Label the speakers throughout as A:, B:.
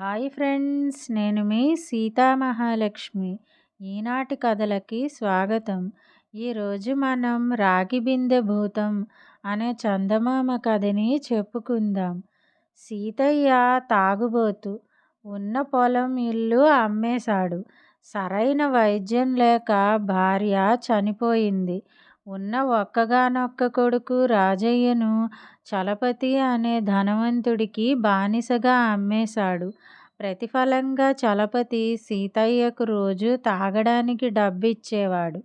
A: Hi friends నేను మీ సీతామహాలక్ష్మి. ఈనాటి కథలకి స్వాగతం. ఈరోజు మనం రాగి బిందె భూతం అనే చందమామ కథని చెప్పుకుందాం. సీతయ్య తాగుబోతు ఉన్న పొలం ఇల్లు అమ్మేశాడు. సరైన వైద్యం లేక భార్య చనిపోయింది. ఉన్న ఒక్కగానొక్క కొడుకు రాజయ్యను చలపతి అనే ధనవంతుడికి బానిసగా అమ్మేశాడు. ప్రతిఫలంగా చలపతి సీతయ్యకు రోజు తాగడానికి డబ్బిచ్చేవాడు.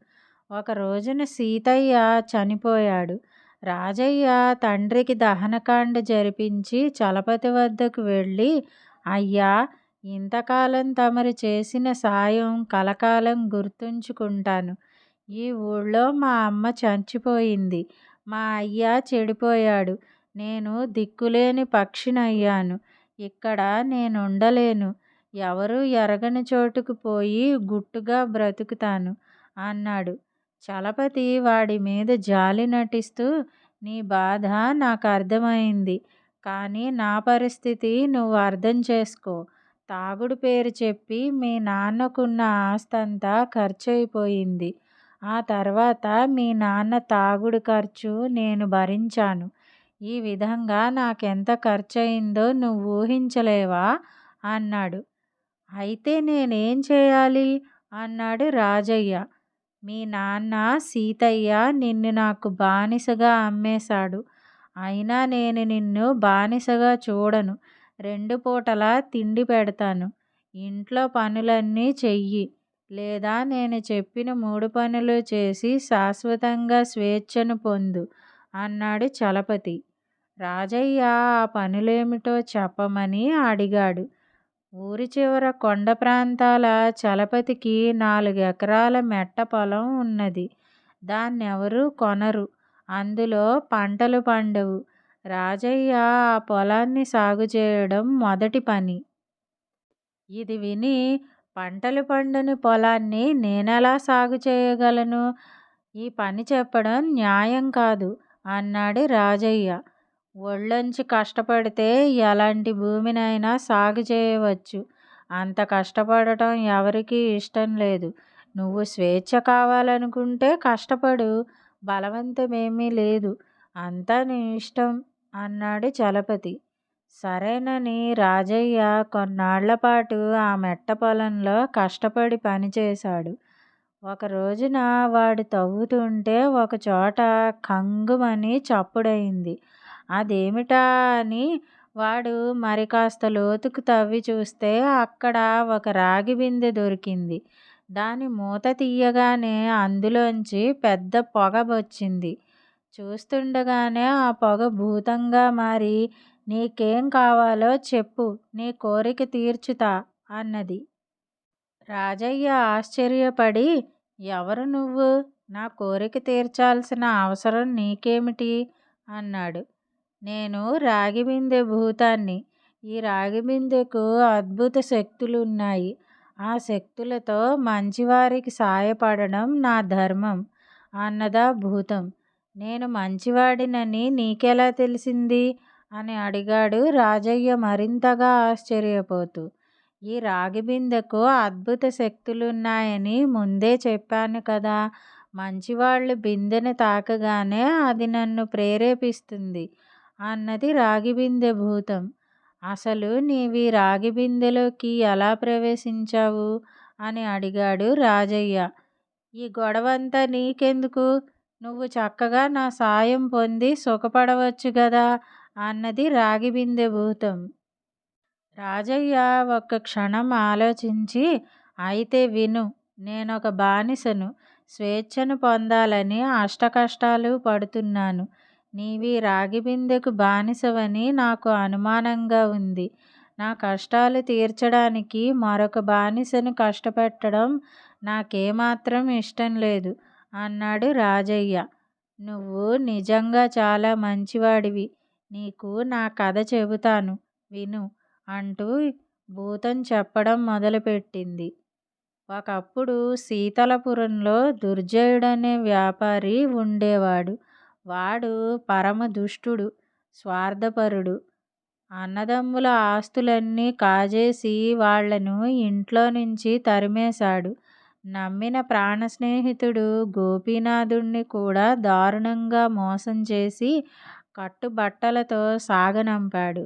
A: ఒక రోజున సీతయ్య చనిపోయాడు. రాజయ్య తండ్రికి దహనకాండ జరిపించి చలపతి వద్దకు వెళ్ళి అయ్యా ఇంతకాలం తమరు చేసిన సాయం కలకాలం గుర్తుంచుకుంటాను. ఈ ఊళ్ళో మా అమ్మ చచ్చిపోయింది మా అయ్య చెడిపోయాడు. నేను దిక్కులేని పక్షినయ్యాను. ఇక్కడ నేనుండలేను. ఎవరు ఎరగని చోటుకు పోయి గుట్టుగా బ్రతుకుతాను అన్నాడు. చలపతి వాడి మీద జాలి నటిస్తూ నీ బాధ నాకు అర్థమైంది. కానీ నా పరిస్థితి నువ్వు అర్థం చేసుకో. తాగుడు పేరు చెప్పి మీ నాన్నకున్న ఆస్తంతా ఖర్చు అయిపోయింది ఆ తర్వాత మీ నాన్న తాగుడు ఖర్చు నేను భరించాను. ఈ విధంగా నాకెంత ఖర్చు అయిందో నువ్వు ఊహించలేవా? అన్నాడు. అయితే నేనేం చేయాలి? అన్నాడు రాజయ్య. మీ నాన్న సీతయ్య నిన్ను నాకు బానిసగా అమ్మేశాడు. అయినా నేను నిన్ను బానిసగా చూడను. రెండు పూటలా తిండి పెడతాను. ఇంట్లో పనులన్నీ చెయ్యి. లేదా నేను చెప్పిన మూడు పనులు చేసి శాశ్వతంగా స్వేచ్ఛను పొందు అన్నాడు చలపతి. రాజయ్య ఆ పనులేమిటో చెప్పమని అడిగాడు. ఊరి చివర కొండ ప్రాంతాల చలపతికి నాలుగు ఎకరాల మెట్ట పొలం ఉన్నది. దాన్నెవరూ కొనరు. అందులో పంటలు పండవు. రాజయ్య ఆ పొలాన్ని సాగు చేయడం మొదటి పని. ఇది విని పంటలు పండని పొలాన్ని నేనెలా సాగు చేయగలను? ఈ పని చెప్పడం న్యాయం కాదు అన్నాడు రాజయ్య. ఒళ్ళొంచి కష్టపడితే ఎలాంటి భూమినైనా సాగు చేయవచ్చు. అంత కష్టపడటం ఎవరికీ ఇష్టం లేదు. నువ్వు స్వేచ్ఛ కావాలనుకుంటే కష్టపడు బలవంతమేమీ లేదు. అంతా నీ ఇష్టం అన్నాడు చలపతి. సరేనని రాజయ్య కొన్నాళ్ళపాటు ఆ మెట్ట పొలంలో కష్టపడి పనిచేశాడు ఒక రోజున వాడు తవ్వుతుంటే ఒకచోట కంగుమని చప్పుడయింది. అదేమిటా అని వాడు మరి కాస్త లోతుకు తవ్వి చూస్తే అక్కడ ఒక రాగి బిందె దొరికింది. దాని మూత తీయగానే అందులోంచి పెద్ద పొగ వచ్చింది చూస్తుండగానే ఆ పొగ భూతంగా మారి నీకేం కావాలో చెప్పు నీ కోరిక తీర్చుతా అన్నది. రాజయ్య ఆశ్చర్యపడి ఎవరు నువ్వు? నా కోరిక తీర్చాల్సిన అవసరం నీకేమిటి? అన్నాడు. నేను రాగిబిందె భూతాన్ని. ఈ రాగిబిందెకు అద్భుత అద్భుత శక్తులున్నాయి. ఆ శక్తులతో మంచివారికి సాయపడడం నా ధర్మం అన్నదా భూతం. నేను మంచివాడినని నీకెలా తెలిసింది? అని అడిగాడు రాజయ్య మరింతగా ఆశ్చర్యపోతూ. ఈ రాగి బిందెకు అద్భుత శక్తులున్నాయని ముందే చెప్పాను కదా. మంచివాళ్ళు బిందెని తాకగానే అది నన్ను ప్రేరేపిస్తుంది అన్నది రాగి బిందె భూతం. అసలు నీవి రాగి బిందెలోకి ఎలా ప్రవేశించావు? అని అడిగాడు రాజయ్య. ఈ గొడవంతా నీకెందుకు? నువ్వు చక్కగా నా సాయం పొంది సుఖపడవచ్చు కదా అన్నది రాగి బిందె భూతం. రాజయ్య ఒక్క క్షణం ఆలోచించి అయితే విను నేనొక బానిసను. స్వేచ్ఛను పొందాలని అష్టకష్టాలు పడుతున్నాను. నీవి రాగి బిందెకు బానిసవని నాకు అనుమానంగా ఉంది. నా కష్టాలు తీర్చడానికి మరొక బానిసను కష్టపెట్టడం నాకేమాత్రం ఇష్టం లేదు. అన్నాడు రాజయ్య. నువ్వు నిజంగా చాలా మంచివాడివి. నీకు నా కథ చెబుతాను. విను అంటూ భూతం చెప్పడం మొదలుపెట్టింది. ఒకప్పుడు శీతలపురంలో దుర్జయుడనే వ్యాపారి ఉండేవాడు. వాడు పరమ దుష్టుడు స్వార్థపరుడు. అన్నదమ్ముల ఆస్తులన్నీ కాజేసి వాళ్ళను ఇంట్లో నుంచి తరిమేశాడు. నమ్మిన ప్రాణ స్నేహితుడు గోపీనాథుణ్ణి కూడా దారుణంగా మోసం చేసి కట్టుబట్టలతో సాగనంపాడు.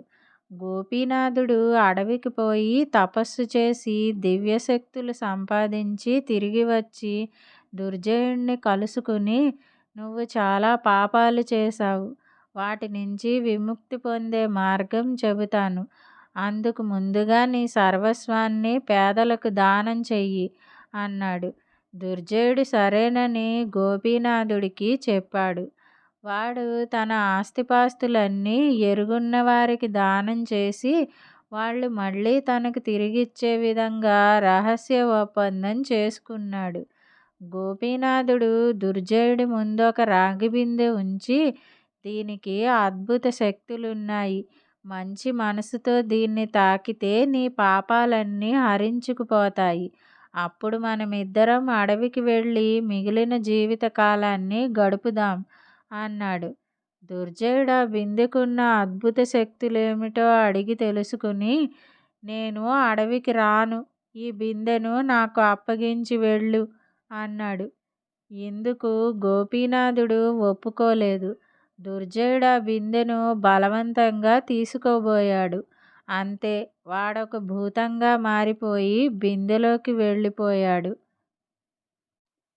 A: గోపీనాథుడు అడవికి పోయి తపస్సు చేసి దివ్యశక్తులు సంపాదించి తిరిగి వచ్చి దుర్జయుణ్ణి కలుసుకుని నువ్వు చాలా పాపాలు చేశావు. వాటి నుంచి విముక్తి పొందే మార్గం చెబుతాను. అందుకు ముందుగా నీ సర్వస్వాన్ని పేదలకు దానం చెయ్యి అన్నాడు. దుర్జయుడు సరేనని గోపీనాథుడికి చెప్పాడు. వాడు తన ఆస్తిపాస్తులన్నీ ఎరుగున్న వారికి దానం చేసి వాళ్ళు మళ్ళీ తనకు తిరిగిచ్చే విధంగా రహస్య ఒప్పందం చేసుకున్నాడు. గోపీనాథుడు దుర్జయుడి రాగి బిందె ఉంచి దీనికి అద్భుత శక్తులున్నాయి. మంచి మనసుతో దీన్ని తాకితే నీ పాపాలన్నీ హరించుకుపోతాయి. అప్పుడు మనమిద్దరం అడవికి వెళ్ళి మిగిలిన జీవిత కాలాన్ని గడుపుదాం అన్నాడు. దుర్జయుడా బిందెకున్న అద్భుత శక్తులేమిటో అడిగి తెలుసుకుని నేను అడవికి రాను. ఈ బిందెను నాకు అప్పగించి వెళ్ళు అన్నాడు. ఇందుకు గోపీనాథుడు ఒప్పుకోలేదు. దుర్జయుడా బిందెను బలవంతంగా తీసుకోబోయాడు. అంతే వాడొక భూతంగా మారిపోయి బిందెలోకి వెళ్ళిపోయాడు.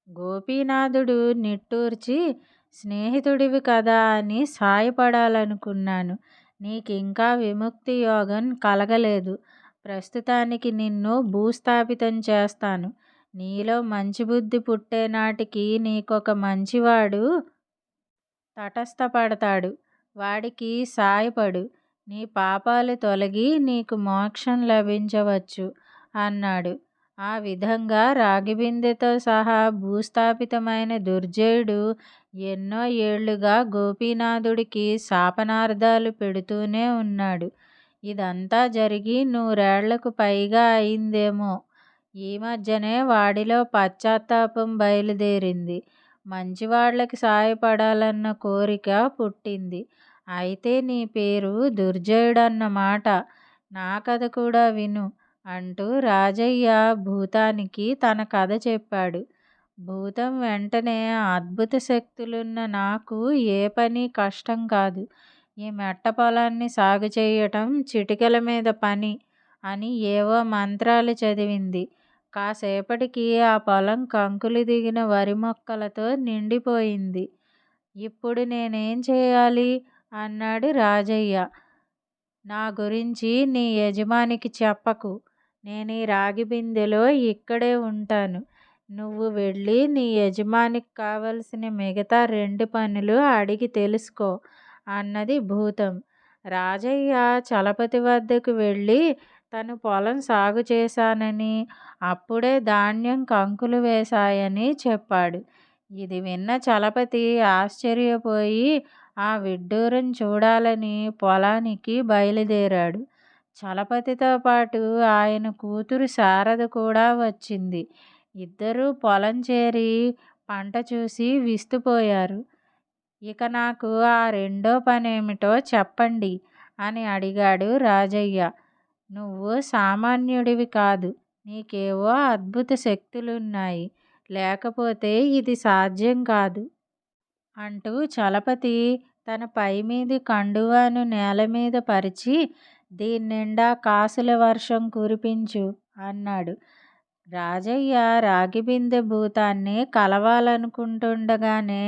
A: గోపీనాథుడు నిట్టూర్చి స్నేహితుడివి కదా అని సాయపడాలనుకున్నాను. నీకింకా విముక్తి యోగం కలగలేదు. ప్రస్తుతానికి నిన్ను భూస్థాపితం చేస్తాను. నీలో మంచిబుద్ధి పుట్టేనాటికి నీకొక మంచివాడు తటస్థపడతాడు. వాడికి సాయపడు. నీ పాపాలు తొలగి నీకు మోక్షం లభించవచ్చు అన్నాడు. ఆ విధంగా రాగిబిందెతో సహా భూస్థాపితమైన దుర్జయుడు ఎన్నో ఏళ్ళుగా గోపీనాథుడికి శాపనార్థాలు పెడుతూనే ఉన్నాడు. ఇదంతా జరిగి నూరేళ్ళకు పైగా అయిందేమో. ఈ మధ్యనే వాడిలో పశ్చాత్తాపం బయలుదేరింది. మంచివాళ్ళకి సాయపడాలన్న కోరిక పుట్టింది. అయితే నీ పేరు దుర్జయుడన్నమాట. నా కథ కూడా విను అంటూ రాజయ్య భూతానికి తన కథ చెప్పాడు. భూతం వెంటనే అద్భుత శక్తులున్న నాకు ఏ పని కష్టం కాదు. ఈ మెట్ట పొలాన్ని సాగు చేయటం చిటికల మీద పని అని ఏవో మంత్రాలు చదివింది. కాసేపటికి ఆ పొలం కంకులు దిగిన వరి మొక్కలతో నిండిపోయింది. ఇప్పుడు నేనేం చేయాలి అన్నాడు రాజయ్య. నా గురించి నీ యజమానికి చెప్పకు. నేను రాగి బిందెలో ఇక్కడే ఉంటాను. నువ్వు వెళ్ళి నీ యజమానికి కావలసిన మిగతా రెండు పనులు అడిగి తెలుసుకో అన్నది భూతం. రాజయ్య చలపతి వద్దకు వెళ్ళి తను పొలం సాగు చేశానని, అప్పుడే ధాన్యం కంకులు వేశాయని చెప్పాడు. ఇది విన్న చలపతి ఆశ్చర్యపోయి ఆ విడ్డూరం చూడాలని పొలానికి బయలుదేరాడు. చలపతితో పాటు ఆయన కూతురు శారద కూడా వచ్చింది. ఇద్దరూ పొలం చేరి పంట చూసి విస్తుపోయారు. ఇక నాకు ఆ రెండో పనేమిటో చెప్పండి అని అడిగాడు రాజయ్య. నువ్వు సామాన్యుడివి కాదు. నీకేవో అద్భుత శక్తులున్నాయి. లేకపోతే ఇది సాధ్యం కాదు. అంటూ చలపతి తన పైమీది కండువాను నేలమీద పరిచి దీన్నిండా కాసుల వర్షం కురిపించు అన్నాడు. రాజయ్య రాగిబిందె భూతాన్ని కలవాలనుకుంటుండగానే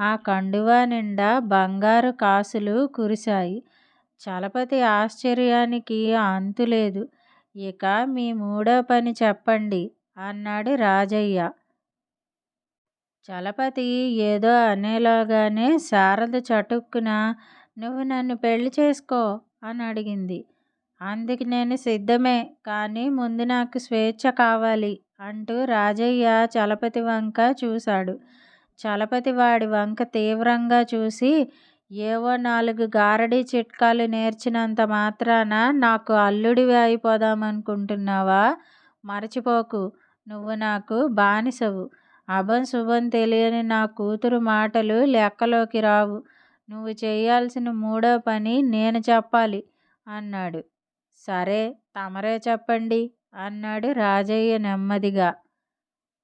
A: ఆ కండువా నిండా బంగారు కాసులు కురిశాయి. చలపతి ఆశ్చర్యానికి అంతులేదు. ఇక మీ మూడో పని చెప్పండి అన్నాడు రాజయ్య. చలపతి ఏదో అనేలోగానే శారద చటుక్కున నువ్వు నన్ను పెళ్ళి చేసుకో అని అడిగింది. అందుకు నేను సిద్ధమే. కానీ ముందు నాకు స్వేచ్ఛ కావాలి అంటూ రాజయ్య చలపతి వంక చూశాడు. చలపతి వాడి వంక తీవ్రంగా చూసి ఏవో నాలుగు గారడీ చిట్కాలు నేర్చినంత మాత్రాన నాకు అల్లుడివి అయిపోదామనుకుంటున్నావా? మరచిపోకు. నువ్వు నాకు బానిసవు. అభం శుభం తెలియని నా కూతురు మాటలు లెక్కలోకి రావు. నువ్వు చేయాల్సిన మూడో పని నేను చెప్పాలి అన్నాడు. సరే తమరే చెప్పండి అన్నాడు రాజయ్య నెమ్మదిగా.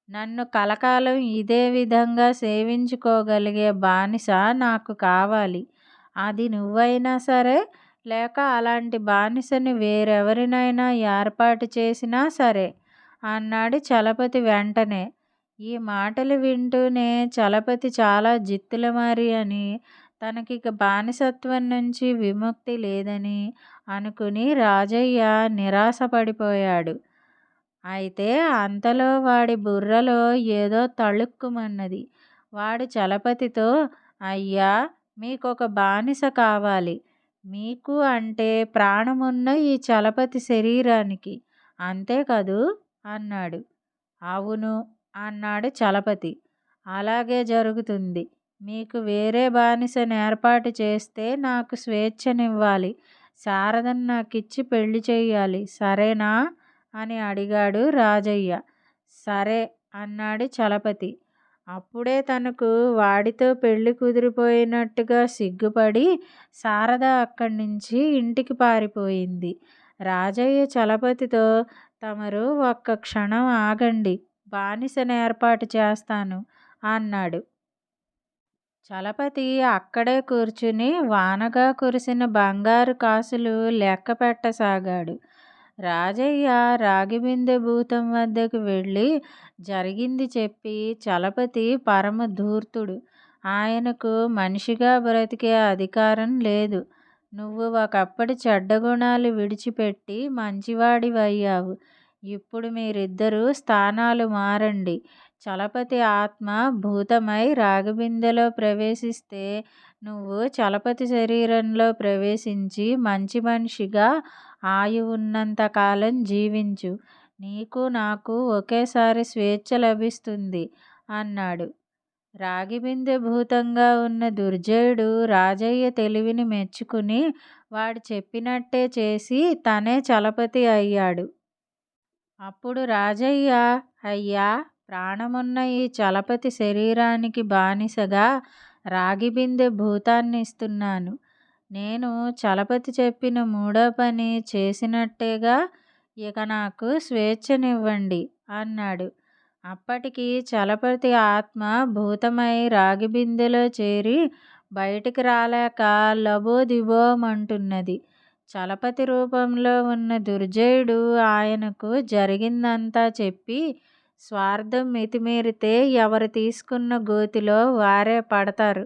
A: నన్ను కలకాలం ఇదే విధంగా సేవించుకోగలిగే బానిస నాకు కావాలి. అది నువ్వైనా సరే లేక అలాంటి బానిసని వేరెవరినైనా ఏర్పాటు చేసినా సరే అన్నాడు చలపతి వెంటనే. ఈ మాటలు వింటూనే చలపతి చాలా జిత్తులమారి అని తనకిక బానిసత్వం నుంచి విముక్తి లేదని అనుకుని రాజయ్య నిరాశపడిపోయాడు. అయితే అంతలో వాడి బుర్రలో ఏదో తళుక్కుమన్నది. వాడు చలపతితో అయ్యా మీకొక బానిస కావాలి. మీకు అంటే ప్రాణమున్న ఈ చలపతి శరీరానికి అంతే కదూ అన్నాడు. అవును. అన్నాడు చలపతి. అలాగే జరుగుతుంది. మీకు వేరే బానిసను ఏర్పాటు చేస్తే నాకు స్వేచ్ఛనివ్వాలి. శారదను నాకిచ్చి పెళ్ళి చేయాలి సరేనా? అని అడిగాడు రాజయ్య. సరే అన్నాడు చలపతి. అప్పుడే తనకు వాడితో పెళ్ళి కుదిరిపోయినట్టుగా సిగ్గుపడి శారద అక్కడి నుంచి ఇంటికి పారిపోయింది. రాజయ్య చలపతితో తమరు ఒక్క క్షణం ఆగండి. బానిసను ఏర్పాటు చేస్తాను అన్నాడు. చలపతి అక్కడే కూర్చుని వానగా కురిసిన బంగారు కాసులు లెక్క పెట్టసాగాడు. రాజయ్య రాగిబిందె భూతం వద్దకు వెళ్ళి జరిగింది చెప్పి చలపతి పరమ ధూర్తుడు ఆయనకు మనిషిగా బ్రతికే అధికారం లేదు. నువ్వు ఒకప్పటి చెడ్డ గుణాలు విడిచిపెట్టి మంచివాడివయ్యావు. ఇప్పుడు మీరిద్దరూ స్థానాలు మారండి. చలపతి ఆత్మ భూతమై రాగబిందెలో ప్రవేశిస్తే నువ్వు చలపతి శరీరంలో ప్రవేశించి మంచి మనిషిగా ఆయువున్నంత కాలం జీవించు. నీకు నాకు ఒకేసారి స్వేచ్ఛ లభిస్తుంది అన్నాడు. రాగిబిందె భూతంగా ఉన్న దుర్జయుడు రాజయ్య తెలివిని మెచ్చుకుని వాడు చెప్పినట్టే చేసి తనే చలపతి అయ్యాడు. అప్పుడు రాజయ్య అయ్యా ప్రాణమున్న ఈ చలపతి శరీరానికి బానిసగా రాగిబిందె భూతాన్ని ఇస్తున్నాను. నేను చలపతి చెప్పిన మూడో పని చేసినట్టేగా ఇక నాకు స్వేచ్ఛనివ్వండి అన్నాడు. అప్పటికి చలపతి ఆత్మ భూతమై రాగి బిందెలో చేరి బయటికి రాలేక లబోదిబోమంటున్నది చలపతి రూపంలో ఉన్న దుర్జయుడు ఆయనకు జరిగిందంతా చెప్పి స్వార్థం మితిమీరితే ఎవరు తీసుకున్న గోతిలో వారే పడతారు.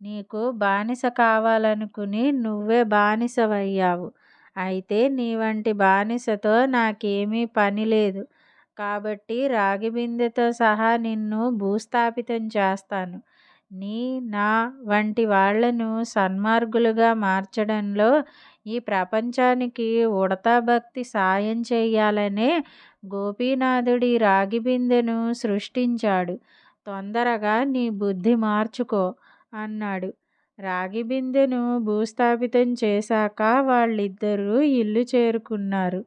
A: నీకు బానిస కావాలనుకుని నువ్వే బానిసవయ్యావు. అయితే నీ వంటి బానిసతో నాకేమీ పని లేదు. కాబట్టి రాగి బిందెతో సహా నిన్ను భూస్థాపితం చేస్తాను. నీ నా వంటి వాళ్ళను సన్మార్గులుగా మార్చడంలో ఈ ప్రపంచానికి ఉడతా భక్తి సాయం చేయాలనే గోపీనాథుడి రాగి బిందెను సృష్టించాడు. తొందరగా నీ బుద్ధి మార్చుకో అన్నాడు. రాగి బిందెను భూస్థాపితం చేశాక వాళ్ళిద్దరూ ఇల్లు చేరుకున్నారు.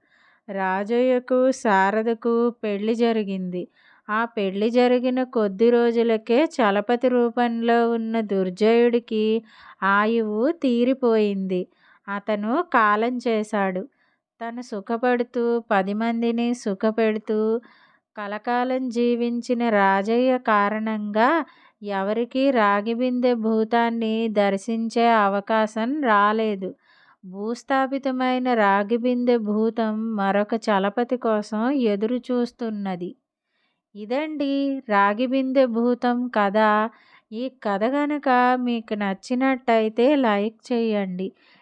A: రాజయ్యకు శారదకు పెళ్ళి జరిగింది. ఆ పెళ్ళి జరిగిన కొద్ది రోజులకే చలపతి రూపంలో ఉన్న దుర్జయుడికి ఆయువు తీరిపోయింది. అతను కాలం చేశాడు. తను సుఖపడుతూ పది మందిని సుఖపెడుతూ కలకాలం జీవించిన రాజయ్య కారణంగా ఎవరికీ రాగిబిందె భూతాన్ని దర్శించే అవకాశం రాలేదు. భూస్థాపితమైన రాగిబిందె భూతం మరొక చలపతి కోసం ఎదురు చూస్తున్నది ఇదండి రాగిబిందె భూతం కథ ఈ కథ కనుక మీకు నచ్చినట్టయితే లైక్ చేయండి.